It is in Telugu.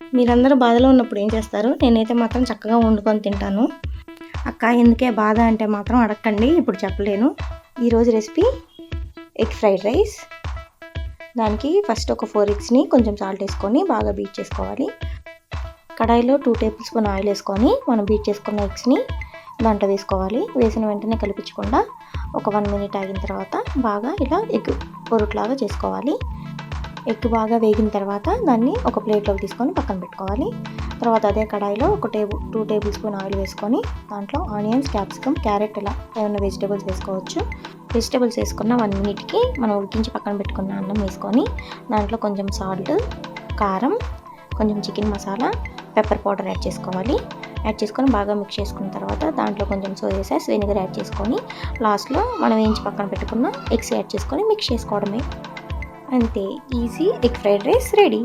మీరందరూ బాధలో ఉన్నప్పుడు ఏం చేస్తారు? నేనైతే మాత్రం చక్కగా వండుకొని తింటాను. అక్క ఎందుకే బాధ అంటే మాత్రం అడగండి ఇప్పుడు చెప్పలేను. ఈరోజు రెసిపీ ఎగ్ ఫ్రైడ్ రైస్. దానికి ఫస్ట్ ఒక ఫోర్ ఎగ్స్ని కొంచెం సాల్ట్ వేసుకొని బాగా బీట్ చేసుకోవాలి. కడాయిలో టూ టేబుల్ స్పూన్ ఆయిల్ వేసుకొని మనం బీట్ చేసుకున్న ఎగ్స్ని దాంట్లో వేసుకోవాలి. వేసిన వెంటనే కలిపించకుండా ఒక వన్ మినిట్ ఆగిన తర్వాత బాగా ఇలా ఎగ్ పొరుట్లాగా చేసుకోవాలి. ఎగ్ బాగా వేగిన తర్వాత దాన్ని ఒక ప్లేట్లోకి తీసుకొని పక్కన పెట్టుకోవాలి. తర్వాత అదే కడాయిలో ఒక table two tablespoon oil వేసుకొని దాంట్లో ఆనియన్స్ క్యాప్సికమ్ క్యారెట్ ఇలా ఏమైనా వెజిటేబుల్స్ వేసుకోవచ్చు. వెజిటేబుల్స్ వేసుకున్న వన్ మినిట్కి మనం ఉడికించి పక్కన పెట్టుకున్న అన్నం వేసుకొని దాంట్లో కొంచెం సాల్ట్ కారం కొంచెం chicken masala pepper powder add చేసుకోవాలి. యాడ్ చేసుకొని బాగా మిక్స్ చేసుకున్న తర్వాత దాంట్లో కొంచెం సోయా సాస్ వెనిగర్ యాడ్ చేసుకొని లాస్ట్లో మనం వేయించి పక్కన పెట్టుకున్న ఎగ్స్ యాడ్ చేసుకొని మిక్స్ చేసుకోవడమే. అంతే. Easy egg fried rice ready.